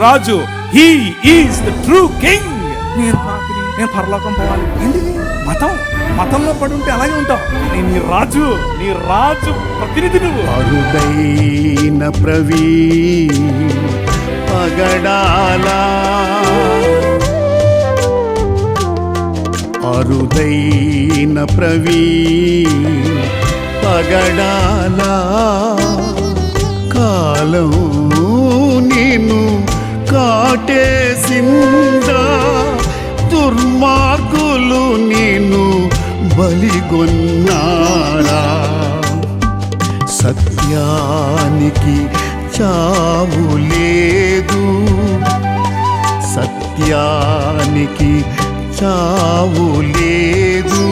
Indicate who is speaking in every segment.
Speaker 1: Raju. He is the true king
Speaker 2: నేను నేను పరలోకం పోవాలి. ఏంటిది మతం? మతంలో పడి ఉంటే అలాగే ఉంటావు.
Speaker 1: నీ నీ రాజు నీ రాజు ప్రతినిధి నువ్వు.
Speaker 3: అరుదైన ప్రవీ పగడాలా. అరుదైన ప్రవీ పగడాలా. కాలం బలిగొన్నారా సత్యానికి చావు లేదు. సత్యానికి చావు లేదు.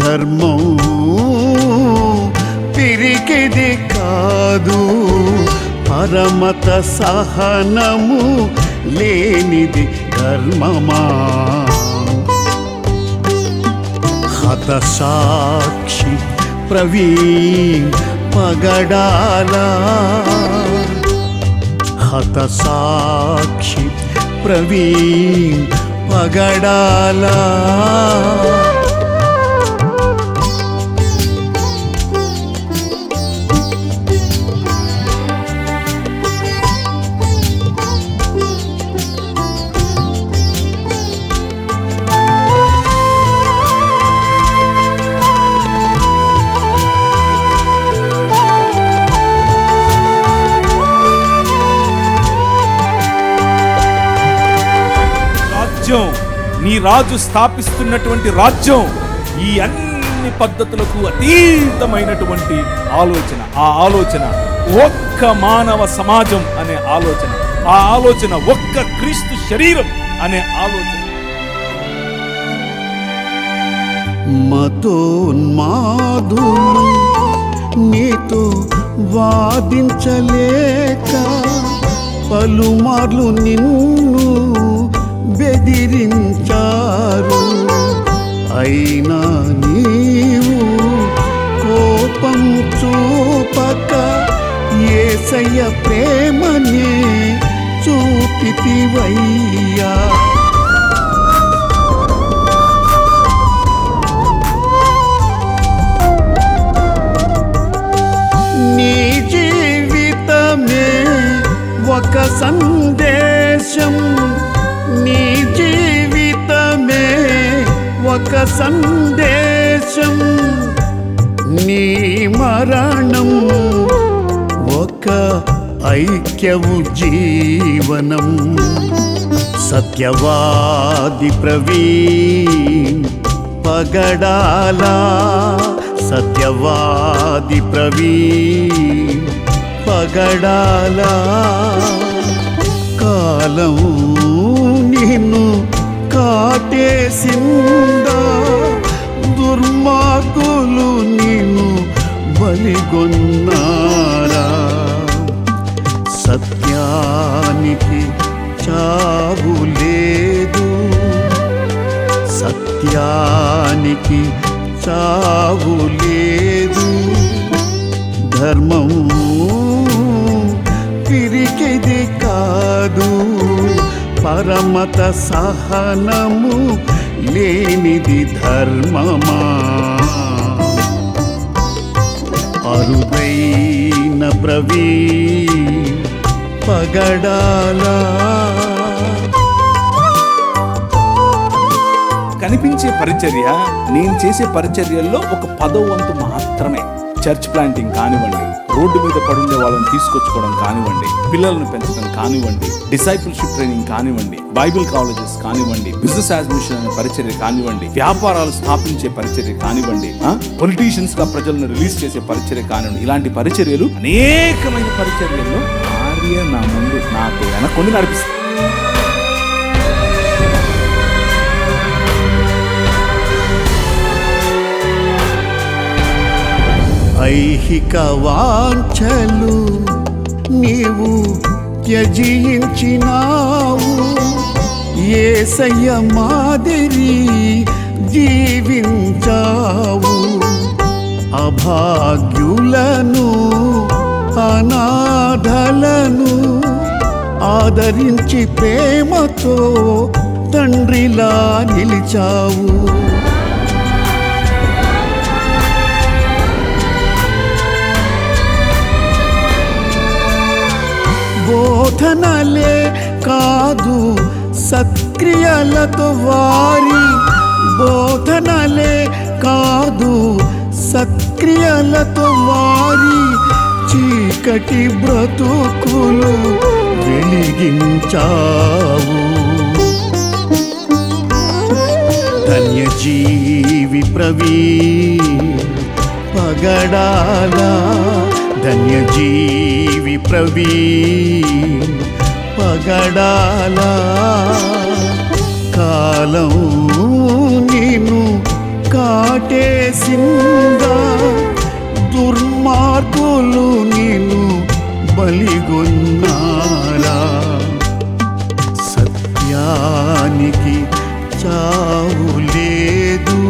Speaker 3: ధర్మం పిరికిది కాదు. పరమత సహనము లేనిది ధర్మమా? హతసాక్షి ప్రవీణ్ పగడాలా హతసాక్షి ప్రవీణ్ పగడాలా
Speaker 1: రాజు స్థాపిస్తున్నటువంటి రాజ్యం ఈ అన్ని పద్ధతులకు అతీతమైనటువంటి ఆలోచన. ఆ ఆలోచన ఒక్క మానవ సమాజం అనే ఆలోచన. ఆ ఆలోచన ఒక్క క్రీస్తు శరీరం అనే ఆలోచన.
Speaker 3: మతోన్మాదులు నీతో వాదించలేక పలుమార్లు నిన్ను బెదిరించారు. అయినా నీవు కోపం చూపక ఏసయ్య ప్రేమనే చూపితివయ్యా. నీ జీవితమే ఒక సందేశం. నీ జీవితమే ఒక సందేశం. నీ మరణం ఒక ఐక్యవు జీవనం. సత్యవాది ప్రవీణ్ పగడాలా. సత్యవాది ప్రవీణ్ పగడాలా. కాలం నిన్ను కాటేసిందా? దుర్మార్గులు నిన్ను బలిగొన్నారా? సత్యానికి చావు లేదు. సత్యానికి చావు లేదు. ధర్మం పరమత సహనము లేనిది ధర్మమా? అరుదైన ప్రవీ పగడాలా?
Speaker 1: కనిపించే పరిచర్య నేను చేసే పరిచర్యల్లో ఒక పదో వంతు మాత్రమే. చర్చ్ ప్లాంటింగ్ కానివ్వండి. రోడ్డు మీద పడుండే వాళ్ళని తీసుకొచ్చుకోవడం కానివ్వండి పిల్లలను పెంచడం కానివ్వండి డిసైపుల్షిప్ ట్రైనింగ్ కానివ్వండి బైబిల్ కాలేజెస్ కానివ్వండి బిజినెస్ అడ్మిషన్ అనే పరిచర్య కానివ్వండి వ్యాపారాలు స్థాపించే పరిచర్య కానివ్వండి పొలిటీషియన్స్గా ప్రజలను రిలీజ్ చేసే పరిచర్య కానివ్వండి ఇలాంటి పరిచర్యలు అనేకమైన పరిచర్యల్లో ఆర్య నా ముందు నాకు వెనకొని నడిపిస్తుంది
Speaker 3: ఐహిక వాంఛలు నీవు త్యజించినావు. ఏసయ్య మాదిరి జీవించావు. అభాగ్యులను అనాథలను ఆదరించి ప్రేమతో తండ్రిలా నిలిచావు. బోధనలే కాదు సత్క్రియలతో వారి బోధనలే కాదు సత్క్రియలతో వారి చీకటి బ్రతుకులు వెలిగించావు. ధన్యజీవి ప్రవీ పగడాల ధన్యజీవి ప్రవీ. పగడాల కాలం నేను కాటేసిందా దుర్మార్గులు నేను బలిగొన్నారా. సత్యానికి చావు లేదు.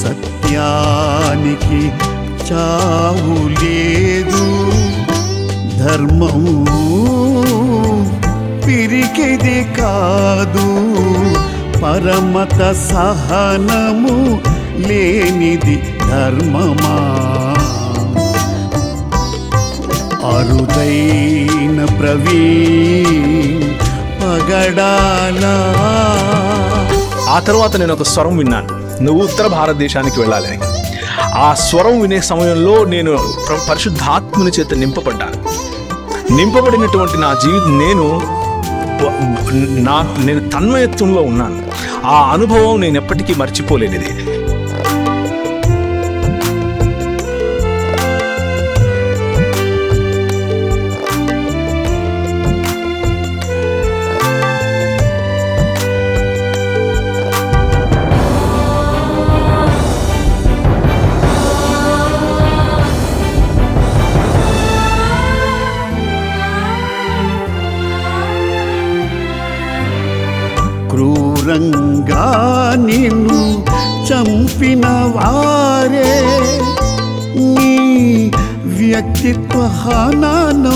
Speaker 3: సత్యానికి చావు లేదు. ధర్మము పిరికిది కాదు. పరమత సహనము లేనిది ధర్మమా? అరుదైన ప్రవీణ్ పగడాలా
Speaker 1: ఆ తర్వాత నేను ఒక స్వరం విన్నాను. నువ్వు ఉత్తర భారతదేశానికి వెళ్ళాలని ఆ స్వరం వినే సమయంలో నేను పరిశుద్ధాత్మని పరిశుద్ధాత్ముని చేత నింపబడ్డాను. నింపబడినటువంటి నా జీవితం నేను నా నేను తన్మయత్వంలో ఉన్నాను. ఆ అనుభవం నేను ఎప్పటికీ మర్చిపోలేనిది.
Speaker 3: క్రూరంగా నిన్ను చంపిన వారే. నీ వ్యక్తిత్వ హానాను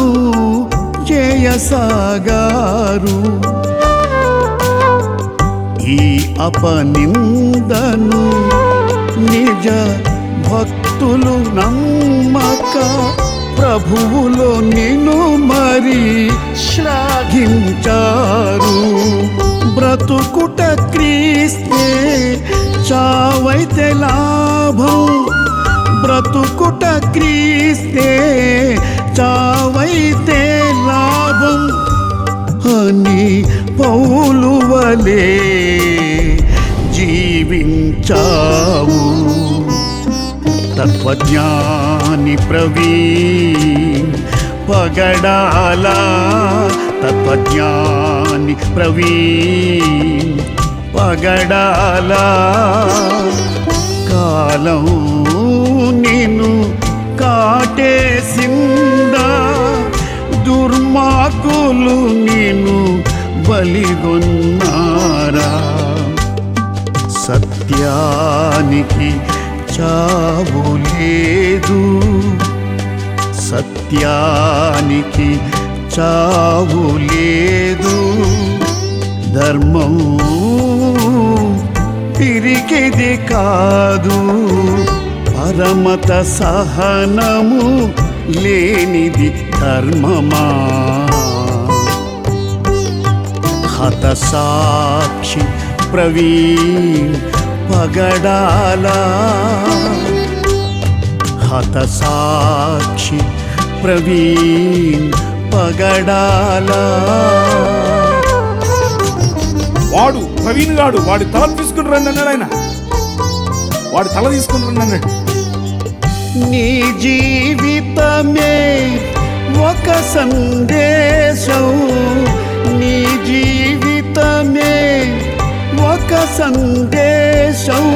Speaker 3: చేయసాగారు ఈ అపనిందను నిజ భక్తులు నమ్మక ప్రభువులో నిన్ను మరి శ్లాఘించారు. బ్రతుకుట క్రీస్తే చావైతే లాభం. బ్రతుకుట క్రీస్తే చావైతే లాభం. అని పౌలు వలే జీవించావు. తత్వజ్ఞాని ప్రవీ పగడాలా తత్వజ్ఞాని ప్రవీణ్ పగడాల కాలం నేను కాటేసిందా? దుర్మాకులు నేను బలిగొన్నారా? సత్యానికి చావు లేదు. సత్యానికి చావు లేదు. ధర్మం తిరిగిది కాదు. పరమత సహనము లేనిది ధర్మమా? హత సాక్షి ప్రవీణ్ పగడాలా. హత సాక్షి ప్రవీణ్ పగడాలా.
Speaker 2: వాడు ప్రవీణ్ గాడు వాడి తల తీసుకుని రండి అన్నాడు ఆయన. వాడి తల తీసుకుని రండి అన్నాడు.
Speaker 3: నీ జీవితమే ఒక సందేశం. నీ జీవితమే ఒక సందేశం.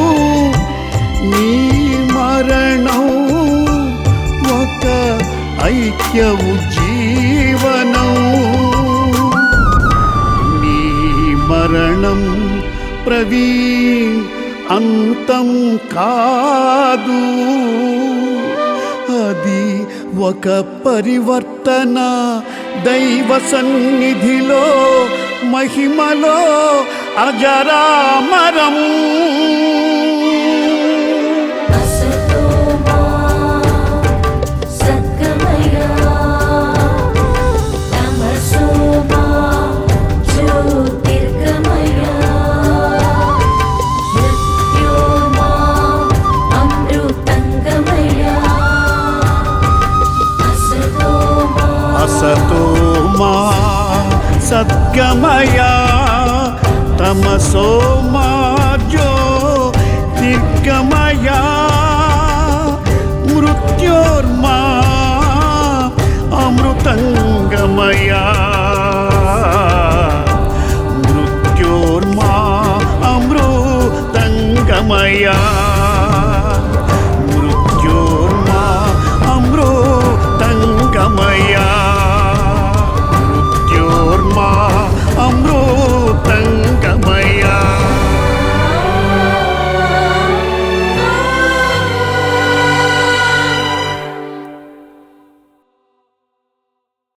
Speaker 3: నీ మరణం ఒక ఐక్యవు జీవనం. నీ మరణం ప్రవీణ్ అంతం కాదు. అది ఒక పరివర్తన. దైవ సన్నిధిలో మహిమలో అజరామరం. సద్గమయా తమసోమార్జో దిగ్గమయా మృత్యోర్మా అమృతంగమయా మృత్యోర్మా అమృతంగమయా మృత్యోర్మా అమృతంగమయా